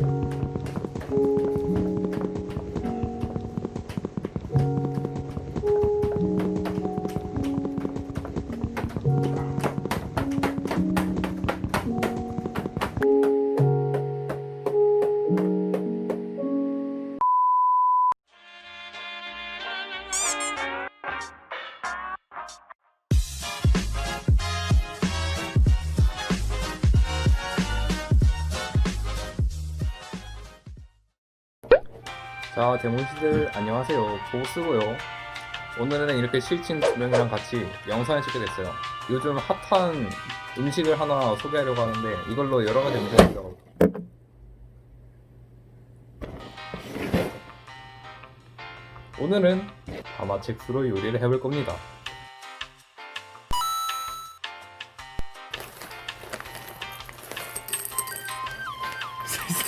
you 자, 데몬씨들 안녕하세요. 보스고요. 오늘은 이렇게 실친 두 명이랑 같이 영상을 찍게 됐어요. 요즘 핫한 음식을 하나 소개하려고 하는데 이걸로 여러 가지 음식을 들어가고. 오늘은 다마첵스로 요리를 해볼 겁니다.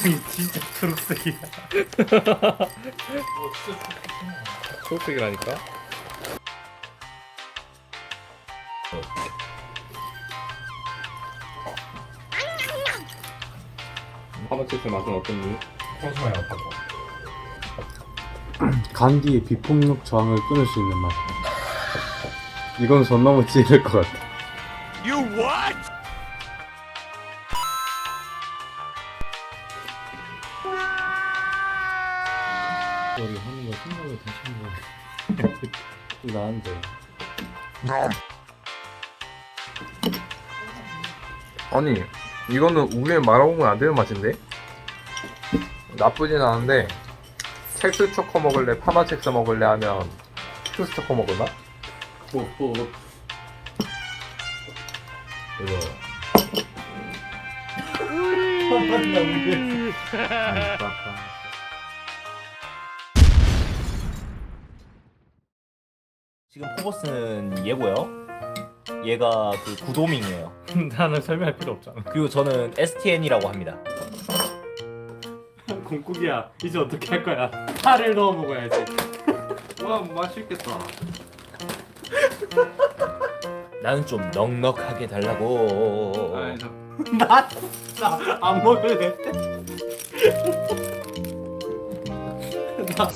세상이 진짜 초록색이야. 초록색이라니까? 다마첵스 맛은 어떻니? 고소해요, 바보. 감기의 비폭력 저항을 끊을 수 있는 맛. 이건 선 넘어 찌를 것 같아. 우리 하는 거 생각을 다시 한번 나은데. 아니 이거는 우유에 말아먹으면 안 되는 맛인데? 나쁘진 않은데 첵스 초코 먹을래 파마 첵스 먹을래 하면 첵스 초코 먹을나? 뭐뭐 이거 지금 포버스는 얘고요. 얘가 그 구도밍이에요. 나는 설명할 필요 없잖아. 그리고 저는 STN이라고 합니다. 공국이야. 이제 어떻게 할 거야? 파를 넣어 먹어야지. 와 맛있겠다 나는 좀 넉넉하게 달라고. 나 진짜 안 먹을래. 나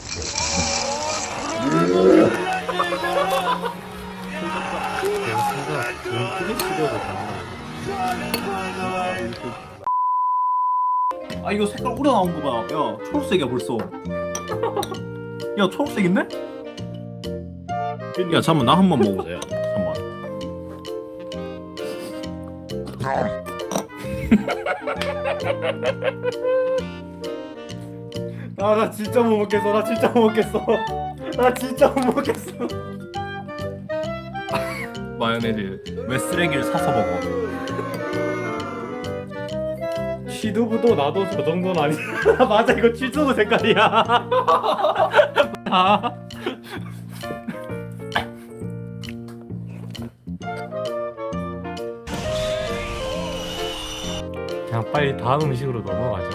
아 이거 색깔 우려 나온 거 봐. 야 초록색이야 벌써. 야 초록색 있네? 야 잠만 나 한 번 먹어보세요. 잠만. 아, 나 진짜 못 먹겠어. 나 진짜 못 먹겠어. 나 진짜 못 먹겠어. 마요네즈. 왜 쓰레기를 사서 먹어? 시두부도 나도 저 정도는 아니야. 맞아, 이거 취두부 색깔이야. 아. 그냥 빨리 다음 음식으로 넘어가죠.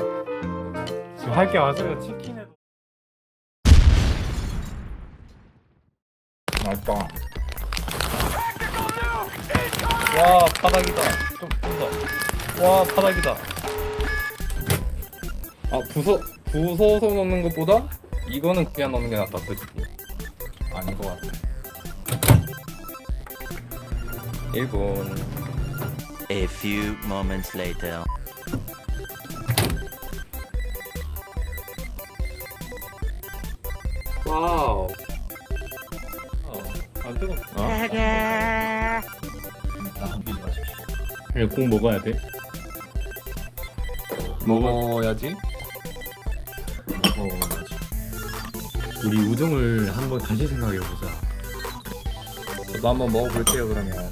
지금 할 게 많아서 치킨에 맛있다. 와 바닥이다. 좀 더. 와 바닥이다. 아 부서 부서서 넣는 것보다 이거는 그냥 넣는 게 낫다 솔직히 아닌 것 같아 1분 A few moments later. 와우 안 뜨거. 그 냥국 먹어야 돼? 먹어야지 먹어야지. 우리 우정을 한번 다시 생각해 보자. 저도 한번 먹어볼게요 그러면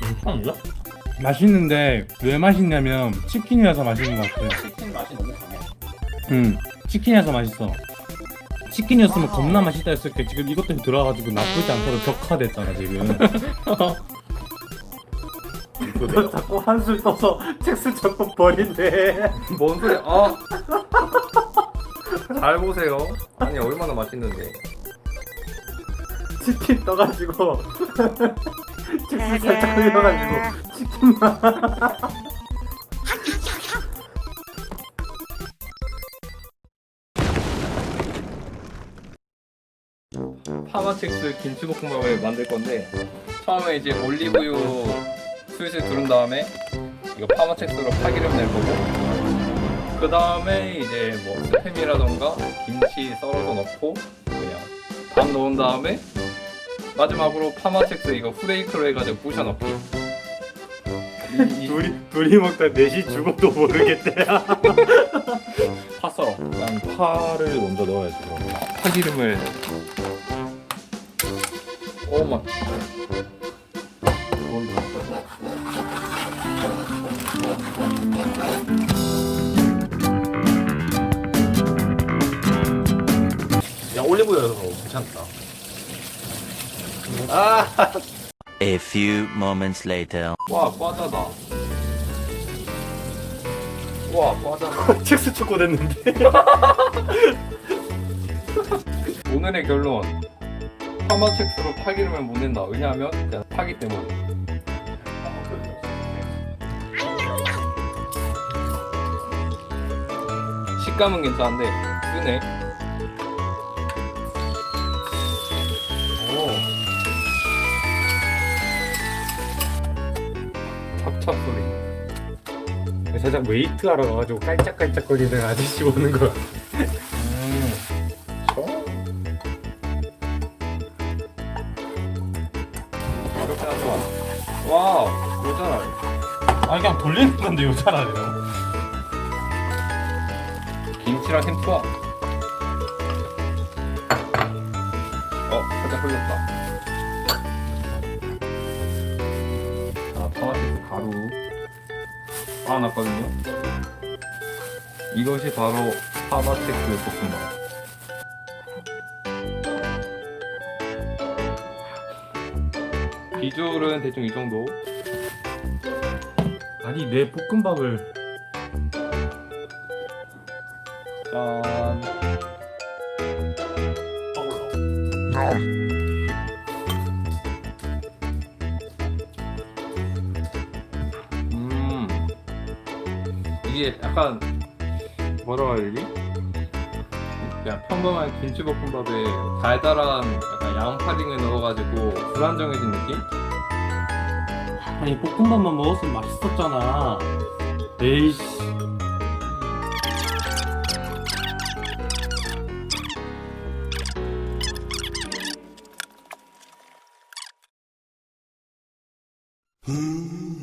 괜찮나? 맛있는데 왜 맛있냐면 치킨이라서 맛있는 것 같아. 치킨 맛이 너무 강해. 응, 치킨이라서 맛있어. 치킨이었으면 겁나 맛있다 했을 게. 지금 이것 때문에 들어와가지고 나쁘지 않다고 격화됐잖아 지금. 너 자꾸 한술 떠서 책술 자꾸 버린대. 뭔 소리야? 아! 잘 보세요. 아니 얼마나 맛있는데. 치킨 떠가지고. 잭스 살짝 흘려가지고. 치킨만 파마첵스 김치볶음밥을 만들 건데 처음에 이제 올리브유 슬슬 두른 다음에 이거 파마첵스로 파기름 낼 거고 그 다음에 이제 뭐 스팸이라던가 김치 썰어서 넣고 그냥 밥 넣은 다음에 마지막으로 파마첵스 이거 후레이크로 해가지고 부셔 넣기 둘이 둘이 먹다 넷이 죽어도 모르겠대. 파 썰어 난 파를 먼저 넣어야지 그럼. 파기름을 오마 야 올리브유 괜찮다. A few moments later. 와 과자다 와 과자다 첵스 초코 됐는데. 오늘의 결론 파마첵스로 파기름을 못 낸다. 왜냐하면 그냥 파기 때문에. 식감은 괜찮은데 쓰네. 오. 찹찹 소리. 살짝 웨이트 하러 가가지고 깔짝깔짝거리는 아저씨 보는 거. 음, 와우, 여자라. 아 그냥 돌리는 건데 요잖아요. 김치랑 햄 투하. 어, 살짝 흘렀다. 자, 토마토 가루 쌓아놨거든요. 이것이 바로 파마텍스 볶음밥. 비주얼은 대충 이 정도. 아니 내 볶음밥을 짠. 음. 이게 약간 뭐라고 해야 되지? 그냥 평범한 김치볶음밥에 달달한 약간 양파링을 넣어가지고 불안정해진 느낌? 아니 볶음밥만 먹었으면 맛있었잖아. 에이씨. 음